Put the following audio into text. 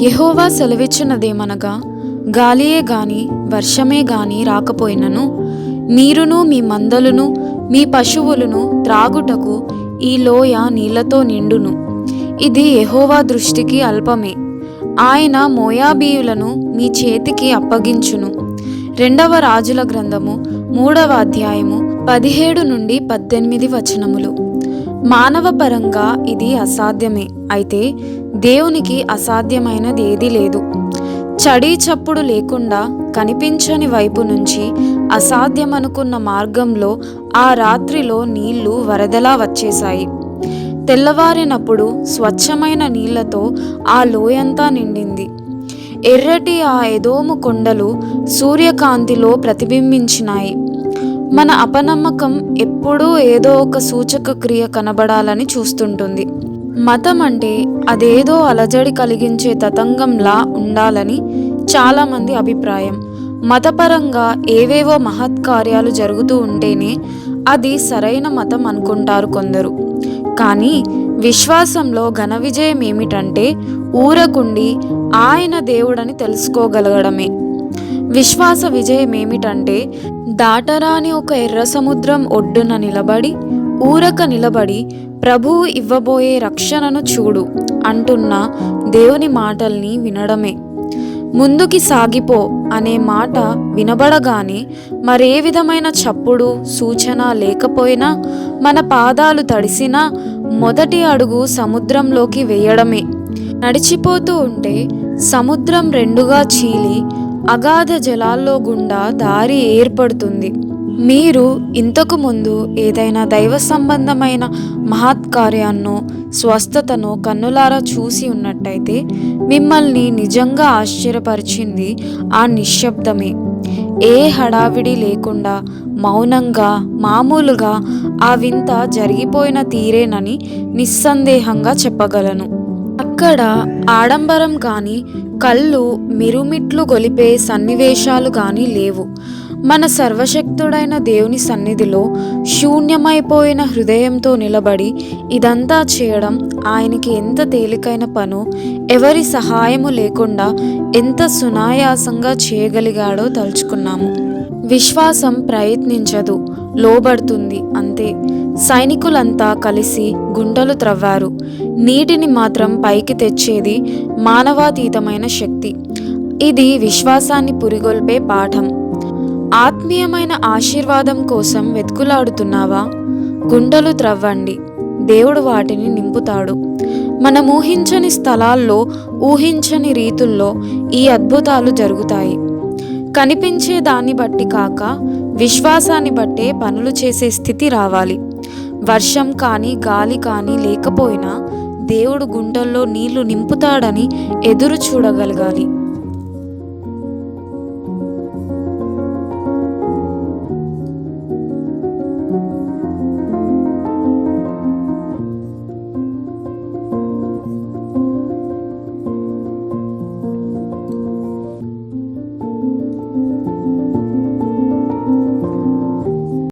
యహోవా సెలవిచ్చినదేమనగా గాలియే గాని వర్షమే గాని రాకపోయినను మీరును మీ మందలును మీ పశువులను త్రాగుటకు ఈ లోయ నీళ్ళతో నిండును. ఇది యహోవా దృష్టికి అల్పమే. ఆయన మోయాబీయులను మీ చేతికి అప్పగించును. రెండవ రాజుల గ్రంథము మూడవ అధ్యాయము పదిహేడు నుండి పద్దెనిమిది వచనములు. మానవపరంగా ఇది అసాధ్యమే. అయితే దేవునికి అసాధ్యమైనది ఏదీ లేదు. చడీ చప్పుడు లేకుండా కనిపించని వైపు నుంచి అసాధ్యమనుకున్న మార్గంలో ఆ రాత్రిలో నీళ్ళు వరదలా వచ్చేశాయి. తెల్లవారినప్పుడు స్వచ్ఛమైన నీళ్ళతో ఆ లోయంతా నిండింది. ఎర్రటి ఆ ఎదోము కొండలు సూర్యకాంతిలో ప్రతిబింబించినాయి. మన అపనమ్మకం ఎప్పుడూ ఏదో ఒక సూచక క్రియ కనబడాలని చూస్తుంటుంది. మతం అంటే అదేదో అలజడి కలిగించే తతంగంలా ఉండాలని చాలామంది అభిప్రాయం. మతపరంగా ఏవేవో మహత్ కార్యాలు జరుగుతూ ఉంటేనే అది సరైన మతం అనుకుంటారు కొందరు. కానీ విశ్వాసంలో ఘన విజయం ఏమిటంటే ఊరకుండి ఆయన దేవుడని తెలుసుకోగలగడమే. విశ్వాస విజయం ఏమిటంటే దాటరాని ఒక ఎర్ర సముద్రం ఒడ్డున నిలబడి ఊరక నిలబడి ప్రభువు ఇవ్వబోయే రక్షణను చూడు అంటున్న దేవుని మాటల్ని వినడమే. ముందుకి సాగిపో అనే మాట వినబడగానే మరే విధమైన చప్పుడు సూచన లేకపోయినా మన పాదాలు తడిసినా మొదటి అడుగు సముద్రంలోకి వేయడమే. నడిచిపోతూ ఉంటే సముద్రం రెండుగా చీలి అగాధ జలాల్లో గుండా దారి ఏర్పడుతుంది. మీరు ఇంతకు ముందు ఏదైనా దైవ సంబంధమైన మహత్కార్యాన్నో స్వస్థతనో కన్నులారా చూసి ఉన్నట్టయితే మిమ్మల్ని నిజంగా ఆశ్చర్యపరిచింది ఆ నిశ్శబ్దమే. ఏ హడావిడి లేకుండా మౌనంగా మామూలుగా ఆ వింత జరిగిపోయిన తీరేనని నిస్సందేహంగా చెప్పగలను. అక్కడ ఆడంబరం కానీ కళ్ళు మిరుమిట్లు గొలిపే సన్నివేశాలు కానీ లేవు. మన సర్వశక్తుడైన దేవుని సన్నిధిలో శూన్యమైపోయిన హృదయంతో నిలబడి ఇదంతా చేయడం ఆయనకి ఎంత తేలికైన పను ఎవరి సహాయము లేకుండా ఎంత సునాయాసంగా చేయగలిగాడో తలుచుకున్నాము. విశ్వాసం ప్రయత్నించదు లోబడుతుంది అంతే. సైనికులంతా కలిసి గుండెలు త్రవ్వారు. నీటిని మాత్రం పైకి తెచ్చేది మానవాతీతమైన శక్తి. ఇది విశ్వాసాన్ని పురిగొల్పే పాఠం. ఆత్మీయమైన ఆశీర్వాదం కోసం వెతుకులాడుతున్నావా? గుండెలు త్రవ్వండి. దేవుడు వాటిని నింపుతాడు. మనం ఊహించని స్థలాల్లో ఊహించని రీతుల్లో ఈ అద్భుతాలు జరుగుతాయి. కనిపించే దాన్ని బట్టి కాక విశ్వాసాన్ని బట్టే పనులు చేసే స్థితి రావాలి. వర్షం కానీ గాలి కానీ లేకపోయినా దేవుడు గుండెల్లో నీళ్ళు నింపుతాడని ఎదురు చూడగలగాలి.